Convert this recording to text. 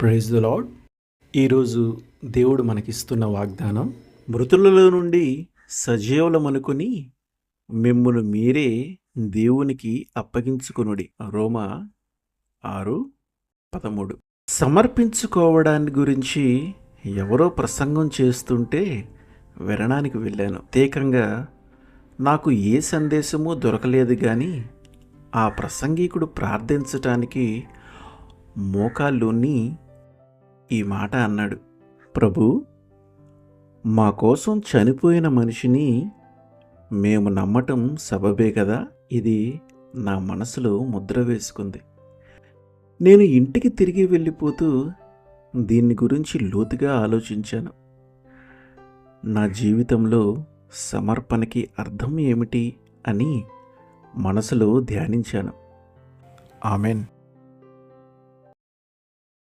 Praise the lord ఈరోజు దేవుడు మనకిస్తున్న వాగ్దానం మృతులలో నుండి సజీవులమనుకుని మిమ్మును మీరే దేవునికి అప్పగించుకొనుడి. రోమా ఆరు పదమూడు. సమర్పించుకోవడాన్ని గురించి ఎవరో ప్రసంగం చేస్తుంటే వినడానికి వెళ్ళాను. ప్రత్యేకంగా నాకు ఏ సందేశమూ దొరకలేదు కానీ ఆ ప్రసంగికుడు ప్రార్థించటానికి మోకాళ్ళుని ఈ మాట అన్నాడు. ప్రభు మా కోసం చనిపోయిన మనిషిని మేము నమ్మటం సబబే కదా? ఇది నా మనసులో ముద్ర వేసుకుంది. నేను ఇంటికి తిరిగి వెళ్ళిపోతూ దీన్ని గురించి లోతుగా ఆలోచించాను. నా జీవితంలో సమర్పణకి అర్థం ఏమిటి అని మనసులో ధ్యానించాను. ఆమెన్.